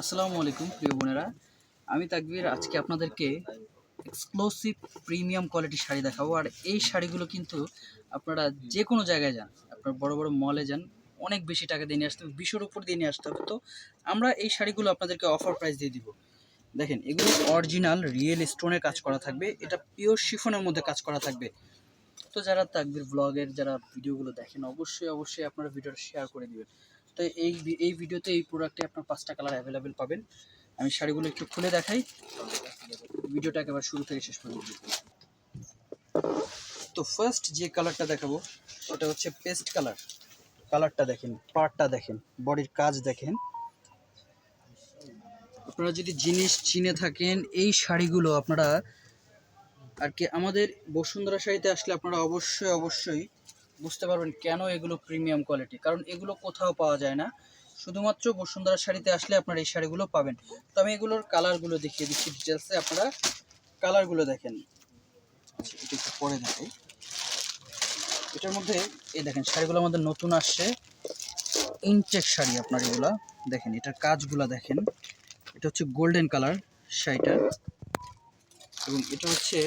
আসসালামু আলাইকুম, প্রিয় বোনেরা। আমি তাকবির, আজকে আপনাদেরকে এক্সক্লুসিভ প্রিমিয়াম কোয়ালিটির শাড়ি দেখাবো। আর এই শাড়িগুলো কিন্তু আপনারা যে কোনো জায়গায় যান, আপনার বড় বড় মলে যান, অনেক বেশি টাকা দিয়ে নিয়ে আসতে হবে, বিশোর উপর দিয়ে নিয়ে আসতে হবে। তো আমরা এই শাড়িগুলো আপনাদেরকে অফার প্রাইস দিয়ে দিব। দেখেন, এগুলো অরিজিনাল রিয়েল স্টোনের কাজ করা থাকবে, এটা পিওর শিফনের মধ্যে কাজ করা থাকবে। তো যারা তাকবির ব্লগের যারা ভিডিওগুলো দেখেন, অবশ্যই অবশ্যই আপনারা ভিডিওটা শেয়ার করে দিবেন। তো এই এই ভিডিওতে এই প্রোডাক্টে আপনার পাঁচটা কালার অ্যাভেলেবেল পাবেন। আমি শাড়িগুলো একটু খুলে দেখাই। ভিডিওটা একেবারে শুরু থেকে শেষ পর্যন্ত। তো ফার্স্ট যে কালারটা দেখাবো, সেটা হচ্ছে পেস্ট কালার কালারটা দেখেন পার্টটা দেখেন বডির কাজ দেখেন। আপনারা যদি জিনিস চিনে থাকেন, এই শাড়িগুলো আপনারা আর কি আমাদের বসুন্ধরা শাড়িতে আসলে আপনারা অবশ্যই অবশ্যই বুঝতে পারবেন কেন এগুলো প্রিমিয়াম কোয়ালিটি কারণ এগুলো কোথাও পাওয়া যায় না। শুধুমাত্র বসুন্ধরা শাড়িতে আসলে আপনারা এই শাড়িগুলো পাবেন। তো আমি এগুলোর কালারগুলো দেখিয়ে দিচ্ছি ডিটেলসে আপনারা কালারগুলো দেখেন। আচ্ছা এটা একটু পরে দেখাই। এটার মধ্যে, এই দেখেন শাড়িগুলো আমাদের নতুন আসছে ইনটেক শাড়ি আপনার এগুলা। দেখেন, এটার কাজগুলো দেখেন। এটা হচ্ছে গোল্ডেন কালার শাড়িটা। এবং এটা হচ্ছে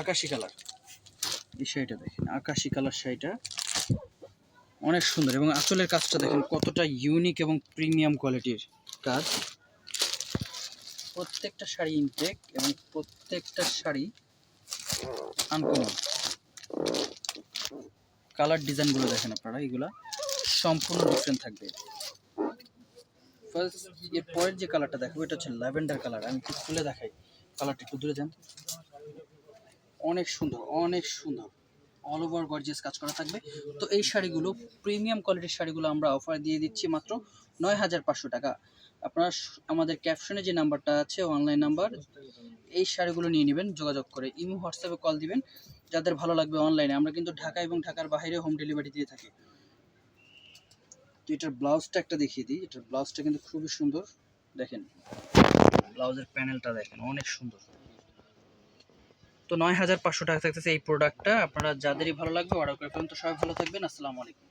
আকাশি কালার এই শাড়িটা দেখেন, আকাশি কালার শাড়িটা। অনেক সুন্দর এবং আঁচলের কাজটা দেখেন কতটা ইউনিক এবং প্রিমিয়াম কোয়ালিটির কাজ। প্রত্যেকটা শাড়ি ইনটেক এবং প্রত্যেকটা শাড়ি আনকমন কালার ডিজাইনগুলো দেখেন আপনারা, এগুলা সম্পূর্ণ ডিফারেন্ট থাকবে। ফার্স্ট এর পরের যে কালারটা দেখাবো, এটা হচ্ছে ল্যাভেন্ডার কালার আমি একটু খুলে দেখাই। কালারটা একটু দূরে যান। অনেক সুন্দর অনেক সুন্দর। অল ওভার গর্জিয়াস কাজ করা থাকবে। তো এই শাড়িগুলো প্রিমিয়াম কোয়ালিটির শাড়িগুলো আমরা অফার দিয়ে দিচ্ছি মাত্র নয় হাজার পাঁচশো টাকা। আপনারা আমাদের ক্যাপশনে যে নাম্বারটা আছে অনলাইন নাম্বার এই শাড়িগুলো নিয়ে নেবেন, যোগাযোগ করে ইমো, হোয়াটসঅ্যাপে কল দিবেন। যাদের ভালো লাগবে অনলাইনে আমরা কিন্তু ঢাকা এবং ঢাকার বাইরে হোম ডেলিভারি দিয়ে থাকি। তো এটার ব্লাউজটা একটা দেখিয়ে দিই। এটার ব্লাউজটা কিন্তু খুবই সুন্দর। দেখেন ব্লাউজের প্যানেলটা দেখেন, অনেক সুন্দর। তো নয় হাজার পাঁচশো টাকা থাকতেছে এই প্রোডাক্টটা আপনারা যাদেরই ভালো লাগবে অর্ডার করে ফেলুন। তো সবাই ভালো থাকবেন। আসসালামু আলাইকুম।